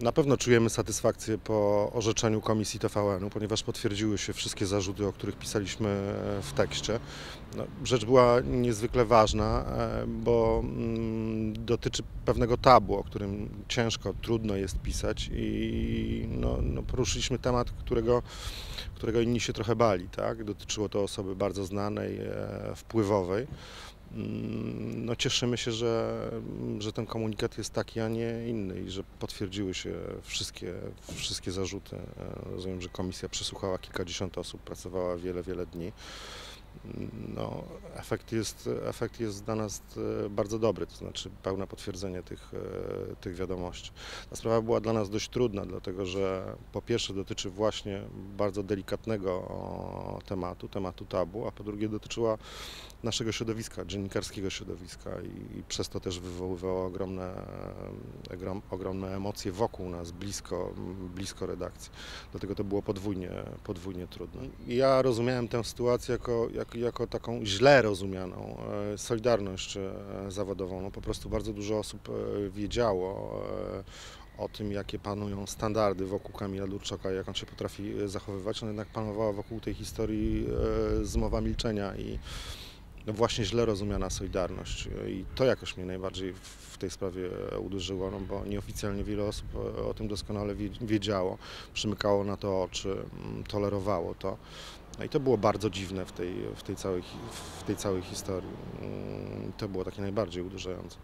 Na pewno czujemy satysfakcję po orzeczeniu Komisji TVN-u, ponieważ potwierdziły się wszystkie zarzuty, o których pisaliśmy e, w tekście. No, rzecz była niezwykle ważna, e, bo mm, dotyczy pewnego tabu, o którym ciężko, trudno jest pisać i no, no, poruszyliśmy temat, którego, którego inni się trochę bali. Tak? Dotyczyło to osoby bardzo znanej, e, wpływowej. Mm, No cieszymy się, że, że ten komunikat jest taki, a nie inny i że potwierdziły się wszystkie, wszystkie zarzuty. E, Rozumiem, że komisja przesłuchała kilkadziesiąt osób, pracowała wiele, wiele dni. No, efekt, jest, efekt jest dla nas e, bardzo dobry, to znaczy pełne potwierdzenie tych, e, tych wiadomości. Ta sprawa była dla nas dość trudna, dlatego że po pierwsze dotyczy właśnie bardzo delikatnego tematu, tematu tabu, a po drugie dotyczyła naszego środowiska, dziennikarskiego środowiska i, i przez to też wywoływała ogromne, e, ogrom, ogromne emocje wokół nas, blisko, blisko redakcji. Dlatego to było podwójnie, podwójnie trudne. Ja rozumiałem tę sytuację jako, jako, jako taką źle rozumianą e, solidarność e, zawodową. No, po prostu bardzo dużo osób e, wiedziało o tym, jakie panują standardy wokół Kamila Durczoka, jak on się potrafi zachowywać. No jednak panowała wokół tej historii zmowa milczenia i no właśnie źle rozumiana solidarność. I to jakoś mnie najbardziej w tej sprawie uderzyło, no bo nieoficjalnie wiele osób e, o tym doskonale wie- wiedziało, przymykało na to oczy, mm, tolerowało to. No i to było bardzo dziwne w tej, w tej, całej, w tej całej historii. Mm, To było takie najbardziej uderzające.